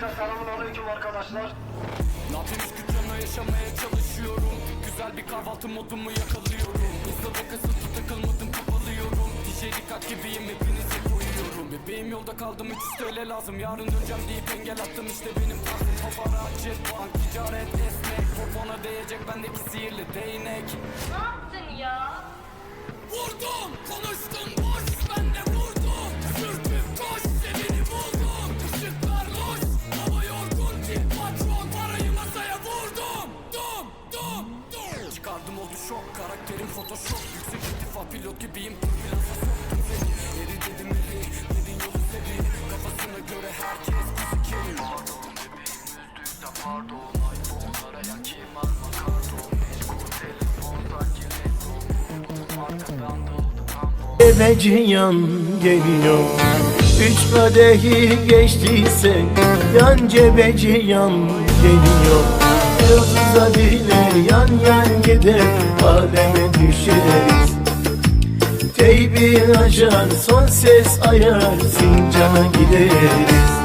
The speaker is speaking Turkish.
Selamünaleyküm arkadaşlar. Latin küçüğüne yaşamaya çalışıyorum. Güzel bir kahvaltı modumu yakalıyorum. Hızlı ve kısıtlı takılmadım kapalıyorum. DJ dikkat gibiyim hepinize koyuyorum. Bebeğim yolda kaldım 300 TL lazım. Yarın döneceğim deyip engel attım işte benim tarzım. Paparazzi, bank, ticaret, esnek. Popona değecek bendeki sihirli değnek şok, karakterim photoshop. Yüksek irtifa pilot gibiyim, türbülansa soktum seni Eri dedim eri, dedin yolu seri. Kafasına göre herkes bizi kerim Pardon bebeğim üzdüyse pardon iPhone'lara yakayım alma karton Meşgul telefondan kilit Arkadan doldu tampon Ebeciyan geliyor Üç kadehi geçtiyse Yan cebeciyan geliyor. Yıldız'a bile yan yan gider Aleme düşeriz. Teybi açar son ses ayar Sincana gideriz